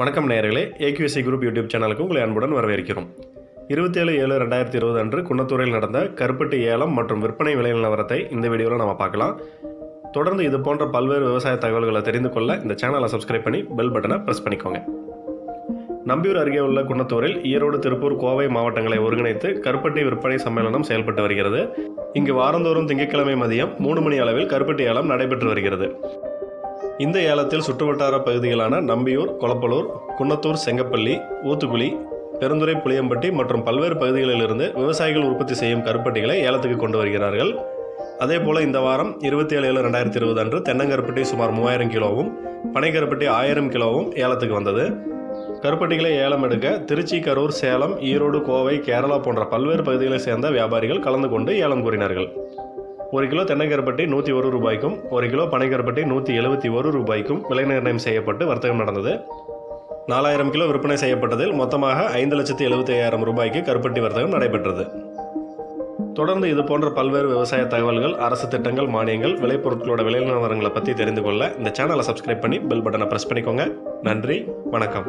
வணக்கம் நேர்களே ஏகியூசி group YouTube சேனலுக்கு உங்களை அன்புடன் வரவேற்கிறோம். இருபத்தேழு ஏழு ரெண்டாயிரத்தி இருபது அன்று குன்னத்தூரில் நடந்த கருப்பட்டி ஏலம் மற்றும் விற்பனை விலை நிலவரத்தை இந்த வீடியோவில் நம்ம பார்க்கலாம். தொடர்ந்து இது போன்ற பல்வேறு விவசாய தகவல்களை தெரிந்து கொள்ள இந்த சேனலை சப்ஸ்கிரைப் பண்ணி பெல் பட்டனை ப்ரெஸ் பண்ணிக்கோங்க. நம்பியூர் அருகே உள்ள குன்னத்தூரில் ஈரோடு திருப்பூர் கோவை மாவட்டங்களை ஒருங்கிணைத்து கருப்பட்டி விற்பனை சம்மேளனம் செயல்பட்டு வருகிறது. இங்கு வாரந்தோறும் திங்கட்கிழமை மதியம் மூணு மணி அளவில் கருப்பட்டி ஏலம் நடைபெற்று வருகிறது. இந்த ஏலத்தில் சுற்றுவட்டார பகுதிகளான நம்பியூர் கொளப்பலூர் குன்னத்தூர் செங்கப்பள்ளி ஊத்துக்குளி பெருந்துறை புளியம்பட்டி மற்றும் பல்வேறு பகுதிகளிலிருந்து விவசாயிகள் உற்பத்தி செய்யும் கருப்பட்டிகளை ஏலத்துக்கு கொண்டு வருகிறார்கள். அதேபோல இந்த வாரம் இருபத்தி ஏழு ஏழு ரெண்டாயிரத்தி இருபது அன்று தென்னங்கருப்பட்டி சுமார் மூவாயிரம் கிலோவும் பனைக்கருப்பட்டி ஆயிரம் கிலோவும் ஏலத்துக்கு வந்தது. கருப்பட்டிகளை ஏலம் எடுக்க திருச்சி கரூர் சேலம் ஈரோடு கோவை கேரளா போன்ற பல்வேறு பகுதிகளைச் சேர்ந்த வியாபாரிகள் கலந்து கொண்டு ஏலம் கூறினார்கள். ஒரு கிலோ தென்னைக்கருப்பட்டி நூற்றி ஒரு ரூபாய்க்கும் ஒரு கிலோ பனைக்கருப்பட்டி நூற்றி எழுபத்தி ஒரு ரூபாய்க்கும் விலை நிர்ணயம் செய்யப்பட்டு வர்த்தகம் நடந்தது. நாலாயிரம் கிலோ விற்பனை செய்யப்பட்டதில் மொத்தமாக ஐந்து லட்சத்தி எழுபத்தி ஐயாயிரம் ரூபாய்க்கு கருப்பட்டி வர்த்தகம் நடைபெற்றது. தொடர்ந்து இது போன்ற பல்வேறு விவசாய தகவல்கள் அரசு திட்டங்கள் மானியங்கள் விளைபொருட்களோட விலை நிலவரங்களை பற்றி தெரிந்து கொள்ள இந்த சேனலை சப்ஸ்கிரைப் பண்ணி பெல் பட்டனை ப்ரெஸ் பண்ணிக்கோங்க. நன்றி வணக்கம்.